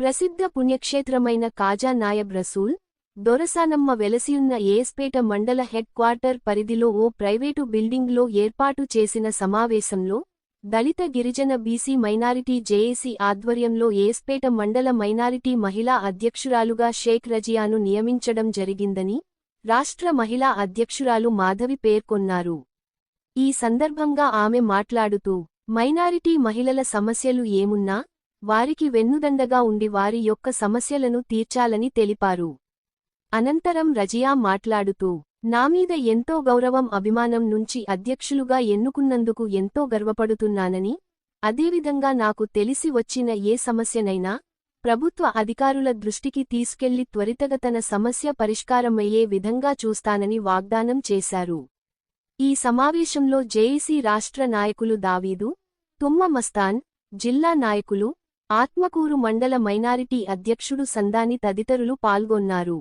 ప్రసిద్ధ పుణ్యక్షేత్రమైన కాజా నాయబ్ రసూల్ దొరసానమ్మ వెలసియున్న ఏస్పేట మండల head quarter పరిధిలో ఓ ప్రైవేటు బిల్డింగ్లో ఏర్పాటు చేసిన సమావేశంలో దళిత గిరిజన బీసీ మైనారిటీ జేఏసీ ఆధ్వర్యంలో ఏస్పేట మండల మైనారిటీ మహిళా అధ్యక్షురాలుగా షేక్ రజియాను నియమించడం జరిగిందని రాష్ట్ర మహిళా అధ్యక్షురాలు మాధవి పేర్కొన్నారు. ఈ సందర్భంగా ఆమె మాట్లాడుతూ మైనారిటీ మహిళల సమస్యలు ఏమున్నా వారికి వెన్నుదండగా ఉండి వారి యొక్క సమస్యలను తీర్చాలని తెలిపారు. అనంతరం రజియా మాట్లాడుతూ నామీద ఎంతో గౌరవం అభిమానం నుంచి అధ్యక్షులుగా ఎన్నుకున్నందుకు ఎంతో గర్వపడుతున్నానని అదేవిధంగా నాకు తెలిసి వచ్చిన ఏ సమస్యనైనా ప్రభుత్వ అధికారుల దృష్టికి తీసుకెళ్ళి త్వరితగతన సమస్య పరిష్కారమయ్యే విధంగా చూస్తానని వాగ్దానం చేశారు. ఈ సమావేశంలో జేఏసీ రాష్ట్ర నాయకులు దావీదు తుమ్మ మస్తాన్ జిల్లా నాయకులు ఆత్మకూరు మండల మైనారిటీ అధ్యక్షుడు సందాని తదితరులు పాల్గొన్నారు.